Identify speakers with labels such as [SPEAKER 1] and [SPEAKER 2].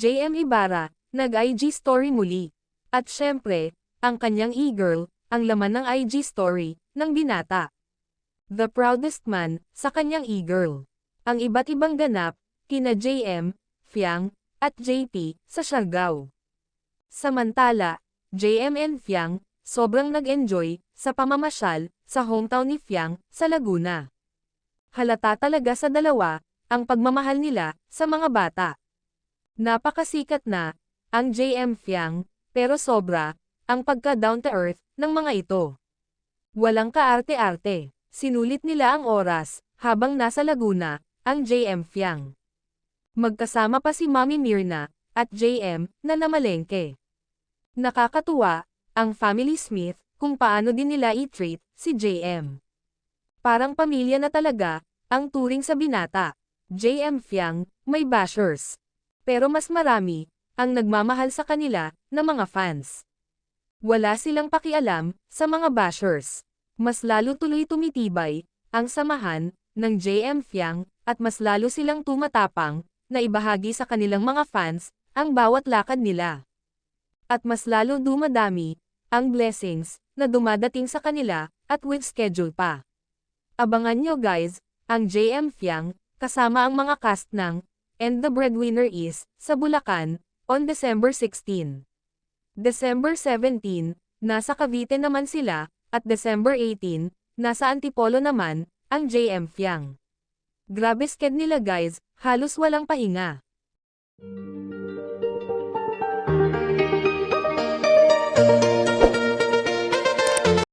[SPEAKER 1] JM Ibarra, nag-IG story muli. At syempre, ang kanyang e-girl, ang laman ng IG story, ng binata. The proudest man, sa kanyang e-girl. Ang iba't ibang ganap, kina JM, Fiang, at JP, sa Siargao. Samantala, JM and Fiang, sobrang nag-enjoy, sa pamamasyal, sa hometown ni Fiang, sa Laguna. Halata talaga sa dalawa, ang pagmamahal nila, sa mga bata. Napakasikat na, ang JM Fiang, pero sobra, ang pagka down to earth, ng mga ito. Walang kaarte-arte, sinulit nila ang oras, habang nasa Laguna, ang JM Fiang. Magkasama pa si Mami Mirna, at JM, na namalengke. Nakakatuwa, ang family Smith, kung paano din nila i-treat, si JM. Parang pamilya na talaga, ang turing sa binata. JM Fiang, may bashers. Pero mas marami, ang nagmamahal sa kanila, na mga fans. Wala silang pakialam, sa mga bashers. Mas lalo tuloy tumitibay, ang samahan, ng JM Fiang, at mas lalo silang tumatapang, na ibahagi sa kanilang mga fans, ang bawat lakad nila. At mas lalo dumadami, ang blessings, na dumadating sa kanila, at with schedule pa. Abangan nyo guys, ang JM Fiang, kasama ang mga cast ng, and the breadwinner is, sa Bulacan, on December 16. December 17, nasa Cavite naman sila, at December 18, nasa Antipolo naman, ang JM Fiang. Grabe sked nila guys, halos walang pahinga. Thank you.